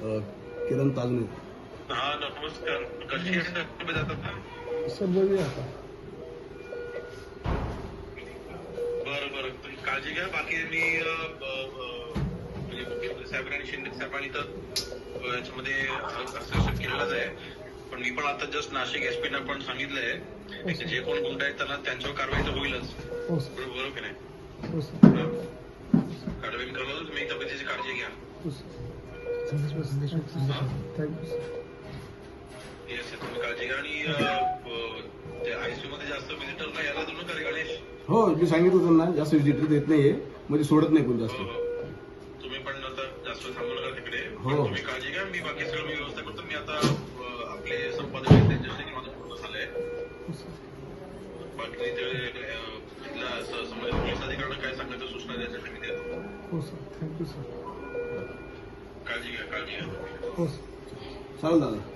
किरण ताजने हा नमस्कार. कशी सर आता. बरं बरं. तुम्ही काळजी घ्या. बाकी मी म्हणजे मुख्यमंत्री साहेब आणि शिंदे साहेबांनी तर अ, याच्यामध्ये हस्तक्षेप केलेलाच आहे. पण मी पण आता जस्ट नाशिक एसपी ना पण सांगितलंय. की जे कोण गुंड आहेत त्यांना त्यांच्यावर कारवाई तर होईलच. हो बरोबर की नाही? हो कारवाई तुम्ही तब्येतीची काळजी घ्या. हो सर येस तुम्ही काळजी घ्या आणि आयसीयू मध्ये जास्त व्हिजिटरला यायला देऊ नका रे गणेश हो मी सांगितलं त्यांना जास्त विजिटर देत नाहीये. म्हणजे सोडत नाही कोण जास्त. तुम्ही पण आता जास्त थांबू नका तिकडे? हो. तुम्ही काळजी घ्या मी बाकी सगळं मी व्यवस्था करतो. मी आता आपले संपादक आहेत त्यांच्याशी माझं पूर्ण झालंय. हो बाकी ते पोलीस अधिकाऱ्यांना काय सांगायचं सूचना द्यायच्या मी देतो हो सर थँक्यू सर काळजी घ्या